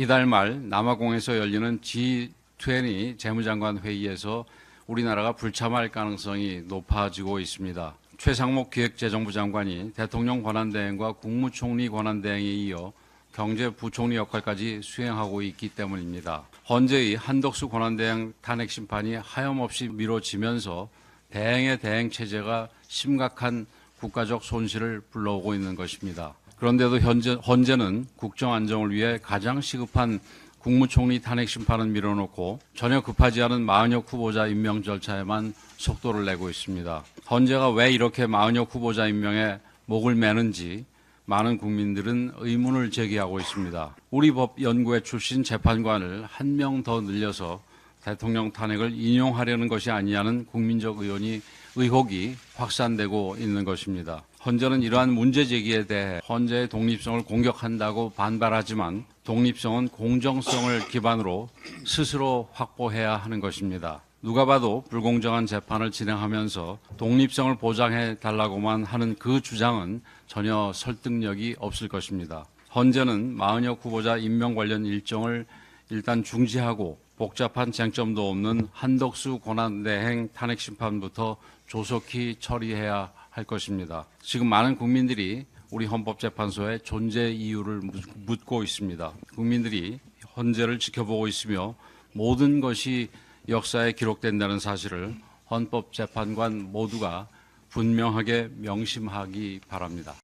이달 말 남아공에서 열리는 G20 재무장관 회의에서 우리나라가 불참할 가능성이 높아지고 있습니다. 최상목 기획재정부 장관이 대통령 권한대행과 국무총리 권한대행에 이어 경제부총리 역할까지 수행하고 있기 때문입니다. 헌재의 한덕수 권한대행 탄핵 심판이 하염없이 미뤄지면서 대행의 대행 체제가 심각한 국가적 손실을 불러오고 있는 것입니다. 그런데도 현재, 헌재는 국정 안정을 위해 가장 시급한 국무총리 탄핵 심판은 밀어놓고 전혀 급하지 않은 마은혁 후보자 임명 절차에만 속도를 내고 있습니다. 헌재가 왜 이렇게 마은혁 후보자 임명에 목을 매는지 많은 국민들은 의문을 제기하고 있습니다. 우리 법 연구회 출신 재판관을 한 명 더 늘려서 대통령 탄핵을 인용하려는 것이 아니냐는 국민적 의원이 의혹이 확산되고 있는 것입니다. 헌재는 이러한 문제 제기에 대해 헌재의 독립성을 공격한다고 반발하지만 독립성은 공정성을 기반으로 스스로 확보해야 하는 것입니다. 누가 봐도 불공정한 재판을 진행하면서 독립성을 보장해 달라고만 하는 그 주장은 전혀 설득력이 없을 것입니다. 헌재는 마은혁 후보자 임명 관련 일정을 일단 중지하고 복잡한 쟁점도 없는 한덕수 권한대행 탄핵 심판부터 조속히 처리해야 할 것입니다. 지금 많은 국민들이 우리 헌법재판소의 존재 이유를 묻고 있습니다. 국민들이 헌재를 지켜보고 있으며 모든 것이 역사에 기록된다는 사실을 헌법재판관 모두가 분명하게 명심하기 바랍니다.